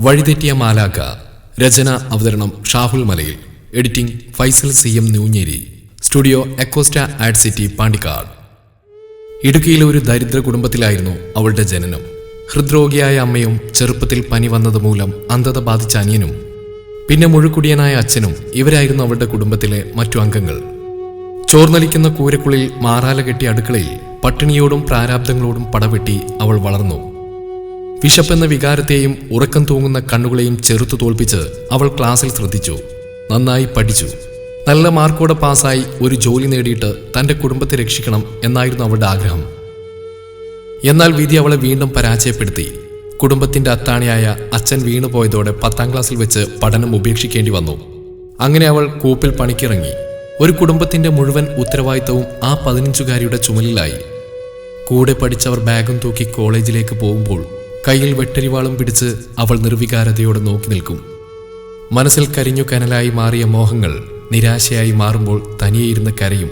വഴിതെറ്റിയ മാലാക്ക രചന അവതരണം Shahul Malayil editing Faisal C M ന്യൂഞ്ഞേരി studio എക്കോസ്റ്റ ad city Pandikkad. ഇടുക്കിയിലെ ഒരു ദരിദ്ര കുടുംബത്തിലായിരുന്നു അവളുടെ ജനനം. ഹൃദ്രോഗിയായ അമ്മയും ചെറുപ്പത്തിൽ പനി വന്നത് മൂലം അന്ധത ബാധിച്ച അനിയനും പിന്നെ മുഴുക്കുടിയനായ അച്ഛനും ഇവരായിരുന്നു അവളുടെ കുടുംബത്തിലെ മറ്റു അംഗങ്ങൾ. ചോർന്നലിക്കുന്ന കൂരക്കുളിൽ മാറാല കെട്ടിയ അടുക്കളയിൽ പട്ടിണിയോടും പ്രാരാബ്ദങ്ങളോടും പടവെട്ടി അവൾ വളർന്നു. വിശപ്പെന്ന വികാരത്തെയും ഉറക്കം തൂങ്ങുന്ന കണ്ണുകളെയും ചെറുത്തു തോൽപ്പിച്ച് അവൾ ക്ലാസ്സിൽ ശ്രദ്ധിച്ചു. നന്നായി പഠിച്ചു. നല്ല മാർക്കോടെ പാസ്സായി ഒരു ജോലി നേടിയിട്ട് തന്റെ കുടുംബത്തെ രക്ഷിക്കണം എന്നായിരുന്നു അവളുടെ ആഗ്രഹം. എന്നാൽ വിധി അവളെ വീണ്ടും പരാജയപ്പെടുത്തി. കുടുംബത്തിന്റെ അത്താണിയായ അച്ഛൻ വീണുപോയതോടെ പത്താം ക്ലാസ്സിൽ വെച്ച് പഠനം ഉപേക്ഷിക്കേണ്ടി വന്നു. അങ്ങനെ അവൾ കൂപ്പിൽ പണിക്കിറങ്ങി. ഒരു കുടുംബത്തിന്റെ മുഴുവൻ ഉത്തരവാദിത്തവും ആ പതിനഞ്ചുകാരിയുടെ ചുമലിലായി. കൂടെ പഠിച്ചവർ ബാഗും തൂക്കി കോളേജിലേക്ക് പോകുമ്പോൾ കയ്യിൽ വെട്ടരിവാളും പിടിച്ച് അവൾ നിർവികാരതയോടെ നോക്കി നിൽക്കും. മനസ്സിൽ കരിഞ്ഞു കനലായി മാറിയ മോഹങ്ങൾ നിരാശയായി മാറുമ്പോൾ തനിയെ ഇരുന്ന് കരയും.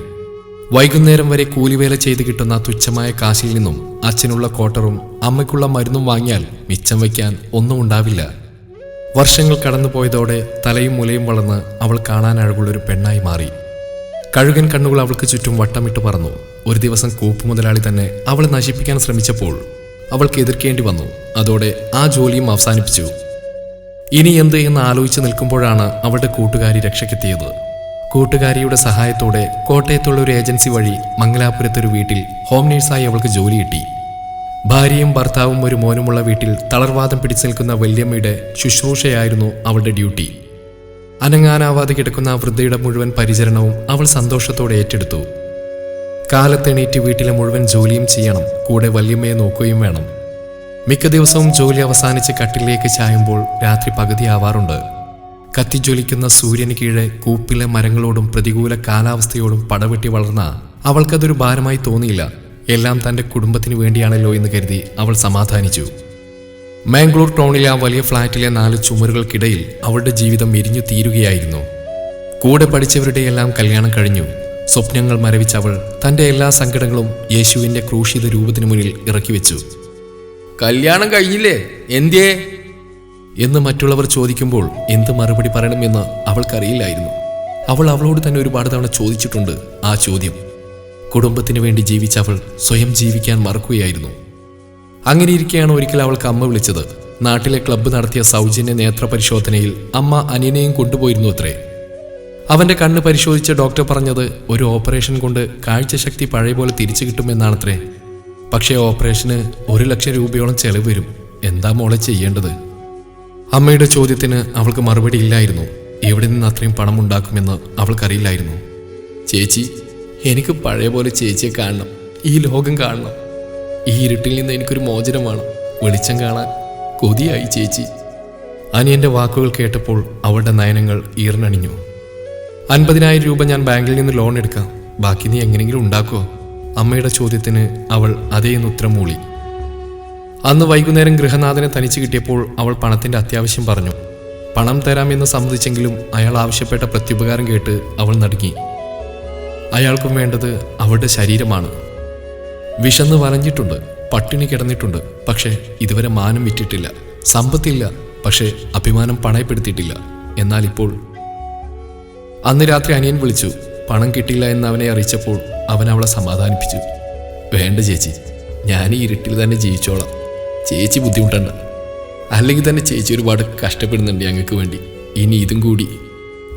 വൈകുന്നേരം വരെ കൂലിവേല ചെയ്ത് കിട്ടുന്ന തുച്ഛമായ കാശിൽ നിന്നും അച്ഛനുള്ള കോട്ടറും അമ്മയ്ക്കുള്ള മരുന്നും വാങ്ങിയാൽ മിച്ചം വയ്ക്കാൻ ഒന്നും ഉണ്ടാവില്ല. വർഷങ്ങൾ കടന്നുപോയതോടെ തലയും മുലയും വളർന്ന് അവൾ കാണാൻ അഴകുള്ളൊരു പെണ്ണായി മാറി. കഴുകൻ കണ്ണുകൾ അവൾക്ക് ചുറ്റും വട്ടമിട്ട് പറന്നു. ഒരു ദിവസം കൂപ്പ് മുതലാളി തന്നെ അവളെ നശിപ്പിക്കാൻ ശ്രമിച്ചപ്പോൾ അവൾക്ക് എതിർക്കേണ്ടി വന്നു. അതോടെ ആ ജോലിയും അവസാനിപ്പിച്ചു. ഇനി എന്ത് എന്ന് ആലോചിച്ച് നിൽക്കുമ്പോഴാണ് അവളുടെ കൂട്ടുകാരി രക്ഷയ്ക്കെത്തിയത്. കൂട്ടുകാരിയുടെ സഹായത്തോടെ കോട്ടയത്തുള്ള ഒരു ഏജൻസി വഴി മംഗലാപുരത്തൊരു വീട്ടിൽ ഹോം നേഴ്സായി അവൾക്ക് ജോലി കിട്ടി. ഭാര്യയും ഭർത്താവും ഒരു മോനുമുള്ള വീട്ടിൽ തളർവാദം പിടിച്ചു നിൽക്കുന്ന വല്യമ്മയുടെ ശുശ്രൂഷയായിരുന്നു അവളുടെ ഡ്യൂട്ടി. അനങ്ങാനാവാതെ കിടക്കുന്ന വൃദ്ധയുടെ മുഴുവൻ പരിചരണവും അവൾ സന്തോഷത്തോടെ ഏറ്റെടുത്തു. കാലത്തെണീറ്റ് വീട്ടിലെ മുഴുവൻ ജോലിയും ചെയ്യണം. കൂടെ വല്യമ്മയെ നോക്കുകയും വേണം. മിക്ക ദിവസവും ജോലി അവസാനിച്ച് കട്ടിലേക്ക് ചായുമ്പോൾ രാത്രി പകുതിയാവാറുണ്ട്. കത്തിജ്വലിക്കുന്ന സൂര്യന് കീഴെ കൂപ്പിലെ മരങ്ങളോടും പ്രതികൂല കാലാവസ്ഥയോടും പടവെട്ടി വളർന്ന അവൾക്കതൊരു ഭാരമായി തോന്നിയില്ല. എല്ലാം തന്റെ കുടുംബത്തിന് വേണ്ടിയാണല്ലോ എന്ന് കരുതി അവൾ സമാധാനിച്ചു. മാംഗ്ലൂർ ടൗണിലെ ആ വലിയ ഫ്ളാറ്റിലെ നാല് ചുമരുകൾക്കിടയിൽ അവളുടെ ജീവിതം എരിഞ്ഞു തീരുകയായിരുന്നു. കൂടെ പഠിച്ചവരുടെയെല്ലാം കല്യാണം കഴിഞ്ഞു. സ്വപ്നങ്ങൾ മരവിച്ചവൾ തന്റെ എല്ലാ സങ്കടങ്ങളും യേശുവിന്റെ ക്രൂശിത രൂപത്തിനു മുന്നിൽ ഇറക്കി വെച്ചു. കല്യാണം കഴിഞ്ഞില്ലേ? എന്തിയേ? എന്ന് മറ്റുള്ളവർ ചോദിക്കുമ്പോൾ എന്ത് മറുപടി പറയണമെന്ന് അവൾക്കറിയില്ലായിരുന്നു. അവൾ അവളോട് തന്നെ ഒരുപാട് തവണ ചോദിച്ചിട്ടുണ്ട് ആ ചോദ്യം. കുടുംബത്തിന് വേണ്ടി ജീവിച്ച അവൾ സ്വയം ജീവിക്കാൻ മറക്കുകയായിരുന്നു. അങ്ങനെ ഇരിക്കെയാണ് ഒരിക്കൽ അവൾക്ക് അമ്മ വിളിച്ചത്. നാട്ടിലെ ക്ലബ്ബ് നടത്തിയ സൗജന്യ നേത്ര പരിശോധനയിൽ അമ്മ അനിയനെയും കൊണ്ടുപോയിരുന്നു അത്രേ. അവന്റെ കണ്ണ് പരിശോധിച്ച ഡോക്ടർ പറഞ്ഞത് ഒരു ഓപ്പറേഷൻ കൊണ്ട് കാഴ്ചശക്തി പഴയ പോലെ തിരിച്ചു കിട്ടുമെന്നാണത്രേ. പക്ഷേ ഓപ്പറേഷന് ഒരു ലക്ഷം രൂപയോളം ചെലവ് വരും. എന്താ മോളെ ചെയ്യേണ്ടത്? അമ്മയുടെ ചോദ്യത്തിന് അവൾക്ക് മറുപടി ഇല്ലായിരുന്നു. എവിടെ നിന്ന് അത്രയും പണം ഉണ്ടാക്കുമെന്ന് അവൾക്കറിയില്ലായിരുന്നു. ചേച്ചി എനിക്ക് പഴയ പോലെ ചേച്ചിയെ കാണണം. ഈ ലോകം കാണണം. ഈ ഇരുട്ടിൽ നിന്ന് എനിക്കൊരു മോചനം വേണം. വെളിച്ചം കാണാൻ. കൊതിയായി ചേച്ചി. അനിയന്റെ വാക്കുകൾ കേട്ടപ്പോൾ അവളുടെ നയനങ്ങൾ ഈർന്നണിഞ്ഞു. അൻപതിനായിരം രൂപ ഞാൻ ബാങ്കിൽ നിന്ന് ലോൺ എടുക്കാം. ബാക്കി നീ എങ്ങനെയെങ്കിലും ഉണ്ടാക്കുമോ അമ്മയുടെ ചോദ്യത്തിന് അവൾ അതേന്ന് ഉത്തരം മൂളി. അന്ന് വൈകുന്നേരം ഗൃഹനാഥനെ തനിച്ച് കിട്ടിയപ്പോൾ അവൾ പണത്തിന്റെ അത്യാവശ്യം പറഞ്ഞു. പണം തരാമെന്ന് സമ്മതിച്ചെങ്കിലും അയാൾ ആവശ്യപ്പെട്ട പ്രത്യുപകാരം കേട്ട് അവൾ നടുങ്ങി. അയാൾക്കും വേണ്ടത് അവളുടെ ശരീരമാണ്. വിശന്ന് വലഞ്ഞിട്ടുണ്ട് പട്ടിണി കിടന്നിട്ടുണ്ട് പക്ഷേ ഇതുവരെ മാനം വിറ്റിട്ടില്ല. സമ്പത്തില്ല പക്ഷേ അഭിമാനം പണയപ്പെടുത്തിയിട്ടില്ല. എന്നാൽ ഇപ്പോൾ അന്ന് രാത്രി അനിയൻ വിളിച്ചു. പണം കിട്ടില്ല എന്ന് അവനെ അറിയിച്ചപ്പോൾ അവൻ അവളെ സമാധാനിപ്പിച്ചു. വേണ്ട ചേച്ചി ഞാൻ ഈ ഇരുട്ടിൽ തന്നെ ജീവിച്ചോളാം. ചേച്ചി ബുദ്ധിമുട്ടണ്ട അല്ലെങ്കിൽ തന്നെ ചേച്ചി ഒരുപാട് കഷ്ടപ്പെടുന്നുണ്ട് ഞങ്ങൾക്ക് വേണ്ടി. ഇനി ഇതും കൂടി.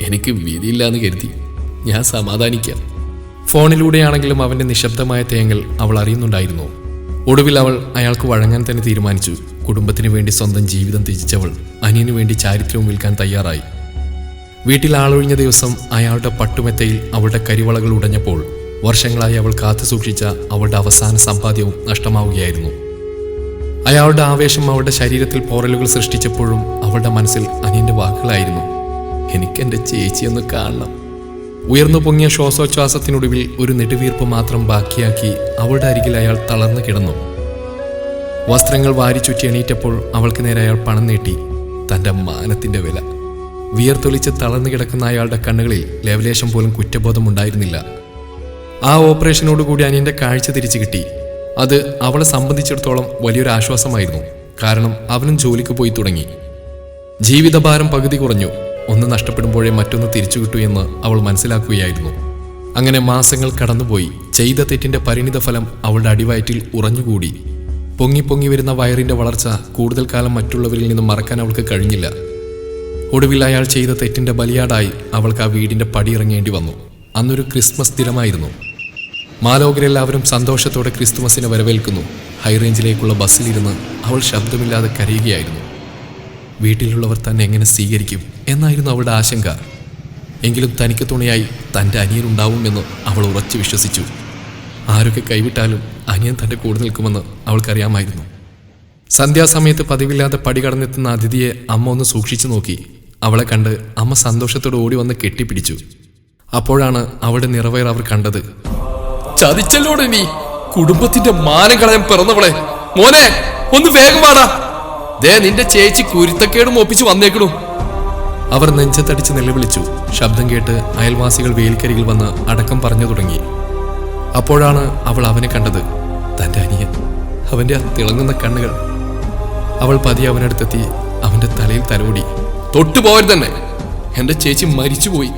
എനിക്ക് വിധിയില്ല എന്ന് കരുതി. ഞാൻ സമാധാനിക്കാം. ഫോണിലൂടെയാണെങ്കിലും അവന്റെ നിശബ്ദമായ തേങ്ങൽ അവൾ അറിയുന്നുണ്ടായിരുന്നു. ഒടുവിൽ അവൾ അയാൾക്ക് വഴങ്ങാൻ തന്നെ തീരുമാനിച്ചു. കുടുംബത്തിന് വേണ്ടി സ്വന്തം ജീവിതം ത്യജിച്ചവൾ അനിയനു വേണ്ടി ചാരിത്രവും വിൽക്കാൻ തയ്യാറായി. വീട്ടിൽ ആളൊഴിഞ്ഞ ദിവസം അയാളുടെ പട്ടുമെത്തയിൽ അവളുടെ കരിവളകൾ ഉടഞ്ഞപ്പോൾ വർഷങ്ങളായി അവൾ കാത്തു സൂക്ഷിച്ച അവളുടെ അവസാന സമ്പാദ്യവും നഷ്ടമാവുകയായിരുന്നു. അയാളുടെ ആവേശം അവളുടെ ശരീരത്തിൽ പോറലുകൾ സൃഷ്ടിച്ചപ്പോഴും അവളുടെ മനസ്സിൽ അനിയന്റെ വാക്കുകളായിരുന്നു. എനിക്കെന്റെ ചേച്ചിയൊന്ന് കാണണം. ഉയർന്നു പൊങ്ങിയ ശ്വാസോച്ഛ്വാസത്തിനൊടുവിൽ ഒരു നെടുവീർപ്പ് മാത്രം ബാക്കിയാക്കി അവളുടെ അരികിൽ അയാൾ തളർന്നു കിടന്നു. വസ്ത്രങ്ങൾ വാരിച്ചുറ്റി എണീറ്റപ്പോൾ അവൾക്ക് നേരെ അയാൾ പണം നീട്ടി. തന്റെ മാനത്തിന്റെ വില. വിയർത്തൊലിച്ച് തളർന്നു കിടക്കുന്ന അയാളുടെ കണ്ണുകളിൽ ലേവലേശം പോലും കുറ്റബോധം ഉണ്ടായിരുന്നില്ല ആ ഓപ്പറേഷനോടുകൂടി അനിയന്റെ കാഴ്ച തിരിച്ചു കിട്ടി. അത് അവളെ സംബന്ധിച്ചിടത്തോളം വലിയൊരു ആശ്വാസമായിരുന്നു. കാരണം അവനും ജോലിക്ക് പോയി തുടങ്ങി. ജീവിതഭാരം പകുതി കുറഞ്ഞു. ഒന്ന് നഷ്ടപ്പെടുമ്പോഴേ മറ്റൊന്ന് തിരിച്ചു കിട്ടൂ എന്ന് അവൾ മനസ്സിലാക്കുകയായിരുന്നു. അങ്ങനെ മാസങ്ങൾ കടന്നുപോയി. ചെയ്ത തെറ്റിന്റെ പരിണിത ഫലം അവളുടെ അടിവയറ്റിൽ ഉറഞ്ഞുകൂടി. പൊങ്ങി പൊങ്ങി വരുന്ന വയറിന്റെ വളർച്ച കൂടുതൽ കാലം മറ്റുള്ളവരിൽ നിന്നും മറക്കാൻ അവൾക്ക് കഴിഞ്ഞില്ല. ഒടുവിൽ അയാൾ ചെയ്ത തെറ്റിന്റെ ബലിയാടായി അവൾക്ക് ആ വീടിന്റെ പടിയിറങ്ങേണ്ടി വന്നു. അന്നൊരു ക്രിസ്മസ് ദിനമായിരുന്നു. മാലോകരെല്ലാവരും സന്തോഷത്തോടെ ക്രിസ്തുമസിനെ വരവേൽക്കുന്നു. ഹൈറേഞ്ചിലേക്കുള്ള ബസ്സിലിരുന്ന് അവൾ ശബ്ദമില്ലാതെ കരയുകയായിരുന്നു. വീട്ടിലുള്ളവർ തന്നെ എങ്ങനെ സ്വീകരിക്കും എന്നായിരുന്നു അവളുടെ ആശങ്ക. എങ്കിലും തനിക്ക് തുണയായി തന്റെ അനിയനുണ്ടാവുമെന്ന് അവൾ ഉറച്ചു വിശ്വസിച്ചു. ആരൊക്കെ കൈവിട്ടാലും അനിയൻ തന്റെ കൂടെ നിൽക്കുമെന്ന് അവൾക്കറിയാമായിരുന്നു. സന്ധ്യാസമയത്ത് പതിവില്ലാതെ പടി കടന്നെത്തുന്ന അതിഥിയെ അമ്മ ഒന്ന് സൂക്ഷിച്ചു നോക്കി. അവളെ കണ്ട് അമ്മ സന്തോഷത്തോടെ ഓടി വന്ന് കെട്ടിപ്പിടിച്ചു. അപ്പോഴാണ് അവളുടെ നിറവയർ അവർ കണ്ടത്. ചതിച്ചല്ലോടെ നീ? കുടുംബത്തിന്റെ മാനം കളയാൻ പിറന്നവളെ. മോനെ ഒന്ന് വേഗം വാടാ. ദേ നിന്റെ ചേച്ചി കുരുത്തക്കേടും ഒപ്പിച്ച് വന്നേക്കണു. അവർ നെഞ്ചത്തടിച്ച് നിലവിളിച്ചു. ശബ്ദം കേട്ട് അയൽവാസികൾ വേലിക്കരികിൽ വന്ന് അടക്കം പറഞ്ഞു തുടങ്ങി. അപ്പോഴാണ് അവൾ അവനെ കണ്ടത്. തന്റെ അനിയൻ. അവന്റെ തിളങ്ങുന്ന കണ്ണുകൾ. അവൾ പതിയെ അവനടുത്തെത്തി അവന്റെ തലയിൽ തലോടി. തൊട്ടു പോയത് തന്നെ. എന്റെ ചേച്ചി മരിച്ചുപോയി.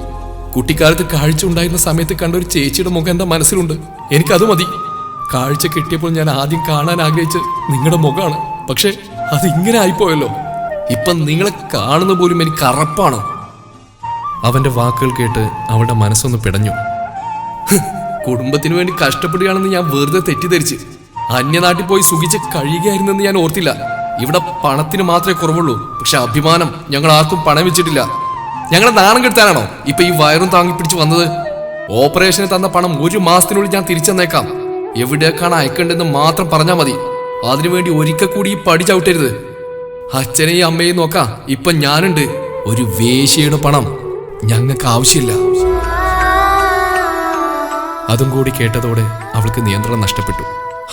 കുട്ടിക്കാലത്ത് കാഴ്ച ഉണ്ടായിരുന്ന സമയത്ത് കണ്ട ഒരു ചേച്ചിയുടെ മുഖം എന്റെ മനസ്സിലുണ്ട്. എനിക്കത് മതി. കാഴ്ച കിട്ടിയപ്പോൾ ഞാൻ ആദ്യം കാണാൻ ആഗ്രഹിച്ച് നിങ്ങളുടെ മുഖമാണ്. പക്ഷേ അത് ഇങ്ങനെ ആയിപ്പോയല്ലോ. ഇപ്പം നിങ്ങളെ കാണുന്ന പോലും എനിക്ക് അറപ്പാണ് അവന്റെ വാക്കുകൾ കേട്ട് അവളുടെ മനസ്സൊന്ന് പിടഞ്ഞു. കുടുംബത്തിന് വേണ്ടി കഷ്ടപ്പെടുകയാണെന്ന് ഞാൻ വെറുതെ തെറ്റിദ്ധരിച്ച്. അന്യനാട്ടിൽ പോയി സുഖിച്ച് കഴിയുകയായിരുന്നെന്ന് ഞാൻ ഓർത്തില്ല. ഇവിടെ പണത്തിന് മാത്രമേ കുറവുള്ളൂ. പക്ഷെ അഭിമാനം ഞങ്ങൾ ആർക്കും പണം വെച്ചിട്ടില്ല. ഞങ്ങളെ നാണം കെടുത്താനാണോ? ഇപ്പൊ ഈ വയറും താങ്ങി പിടിച്ചു വന്നത്? ഓപ്പറേഷന് തന്ന പണം ഒരു മാസത്തിനുള്ളിൽ ഞാൻ തിരിച്ചെന്നേക്കാം. എവിടേക്കാണ് അയക്കേണ്ടതെന്ന് മാത്രം പറഞ്ഞാൽ മതി. അതിനുവേണ്ടി ഒരിക്കൽ കൂടി പടി ചവിട്ടരുത്. അച്ഛനെയും അമ്മയെയും നോക്കാം. ഇപ്പൊ ഞാനുണ്ട്. ഒരു വേശിയുടെ പണം ഞങ്ങൾക്ക് ആവശ്യമില്ല. അതും കൂടി കേട്ടതോടെ അവൾക്ക് നിയന്ത്രണം നഷ്ടപ്പെട്ടു.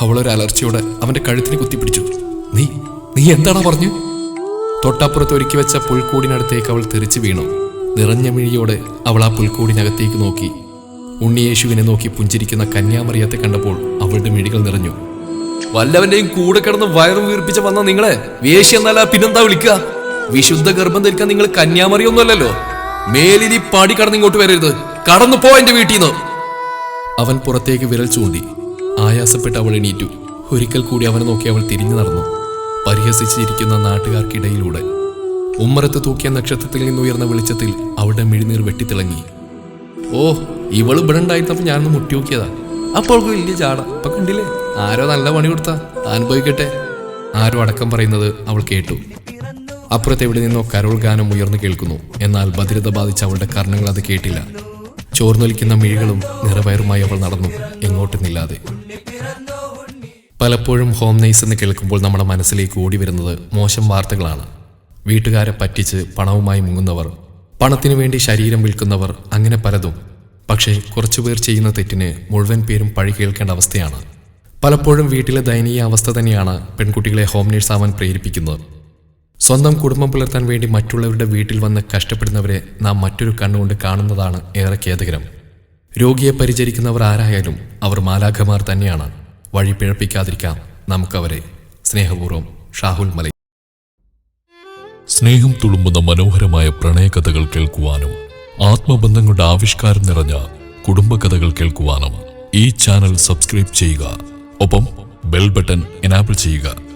അവളൊരു അലർച്ചയോടെ അവന്റെ കഴുത്തിന് കുത്തിപ്പിടിച്ചു. നീ നീ എന്താണ് പറഞ്ഞു? തൊട്ടപ്പുറത്ത് ഒരുക്കി വെച്ച പുൽക്കൂടിനടുത്തേക്ക് അവൾ തെറിച്ചു വീണു. നിറഞ്ഞ മിഴിയോടെ അവൾ ആ പുൽക്കൂടിനകത്തേക്ക് നോക്കി. ഉണ്ണിയേശുവിനെ നോക്കി പുഞ്ചിരിക്കുന്ന കന്യാമറിയത്തെ കണ്ടപ്പോൾ അവളുടെ മിഴികൾ നിറഞ്ഞു. വല്ലവന്റെയും കൂടെ കിടന്ന് വയറും വീർപ്പിച്ച വന്ന നിങ്ങളെ വേശി എന്നാലാ പിന്നെന്താ വിളിക്കുക? വിശുദ്ധ ഗർഭം ധരിക്കാൻ നിങ്ങൾ കന്യാമറിയൊന്നുമല്ലല്ലോ. മേലിനി പാടി കടന്ന് ഇങ്ങോട്ട് വരരുത്. കടന്നു പോ എന്റെ വീട്ടിൽ നിന്ന് അവൻ പുറത്തേക്ക് വിരൽ ചൂണ്ടി ആയാസപ്പെട്ട് അവൾ എണീറ്റു. ഒരിക്കൽ കൂടി അവനെ നോക്കി അവൾ തിരിഞ്ഞു നടന്നു. പരിഹസിച്ചിരിക്കുന്ന നാട്ടുകാർക്കിടയിലൂടെ. ഉമ്മറത്ത് തൂക്കിയ നക്ഷത്രത്തിൽ നിന്നുയർന്ന വെളിച്ചത്തിൽ അവളുടെ മിഴിനീർ വെട്ടിത്തിളങ്ങി. ഓ ഇവൾ ഇവിടെ ഉണ്ടായിരുന്നപ്പോൾ ഞാനൊന്ന് മുട്ടി നോക്കിയതാ. അപ്പോൾ വലിയ ചാട അപ്പൊ കണ്ടില്ലേ? ആരോ നല്ല പണി കൊടുത്താ. അനുഭവിക്കട്ടെ. ആരോ അടക്കം പറയുന്നത് അവൾ കേട്ടു. അപ്പുറത്ത് എവിടെ നിന്നോ കരോൾ ഗാനം ഉയർന്നു കേൾക്കുന്നു. എന്നാൽ ഭദ്രത ബാധിച്ച അവളുടെ കർണങ്ങൾ അത് കേട്ടില്ല. ചോർന്നൊലിക്കുന്ന മിഴികളും നിറവയറുമായി അവൾ നടന്നു എങ്ങോട്ടുന്നില്ലാതെ പലപ്പോഴും ഹോം നൈസ് എന്ന് കേൾക്കുമ്പോൾ നമ്മുടെ മനസ്സിലേക്ക് ഓടി വരുന്നത് മോശം വാർത്തകളാണ്. വീട്ടുകാരെ പറ്റിച്ച് പണവുമായി മുങ്ങുന്നവർ പണത്തിനു വേണ്ടി ശരീരം വിൽക്കുന്നവർ അങ്ങനെ പലതും. പക്ഷേ കുറച്ചുപേർ ചെയ്യുന്ന തെറ്റിന് മുഴുവൻ പേരും പഴി കേൾക്കേണ്ട അവസ്ഥയാണ്. പലപ്പോഴും വീട്ടിലെ ദയനീയ അവസ്ഥ തന്നെയാണ് പെൺകുട്ടികളെ ഹോം നേഴ്സ് ആവാൻ പ്രേരിപ്പിക്കുന്നത്. സ്വന്തം കുടുംബം പുലർത്താൻ വേണ്ടി മറ്റുള്ളവരുടെ വീട്ടിൽ വന്ന് കഷ്ടപ്പെടുന്നവരെ നാം മറ്റൊരു കണ്ണുകൊണ്ട് കാണുന്നതാണ് ഏറെ ഖേദകരം. രോഗിയെ പരിചരിക്കുന്നവർ ആരായാലും അവർ മാലാഖമാർ തന്നെയാണ്. വഴി പിഴപ്പിക്കാതിരിക്കാം. നമുക്കവരെ സ്നേഹപൂർവം ഷാഹുൽ മലൈ സ്നേഹം തുളുമ്പുന്ന മനോഹരമായ പ്രണയകഥകൾ കേൾക്കുവാനും ആത്മബന്ധങ്ങളുടെ ആവിഷ്കാരം നിറഞ്ഞ കുടുംബകഥകൾ കേൾക്കുവാനും ഈ ചാനൽ സബ്സ്ക്രൈബ് ചെയ്യുക. ഒപ്പം ബെൽ ബട്ടൺ എനാബിൾ ചെയ്യുക.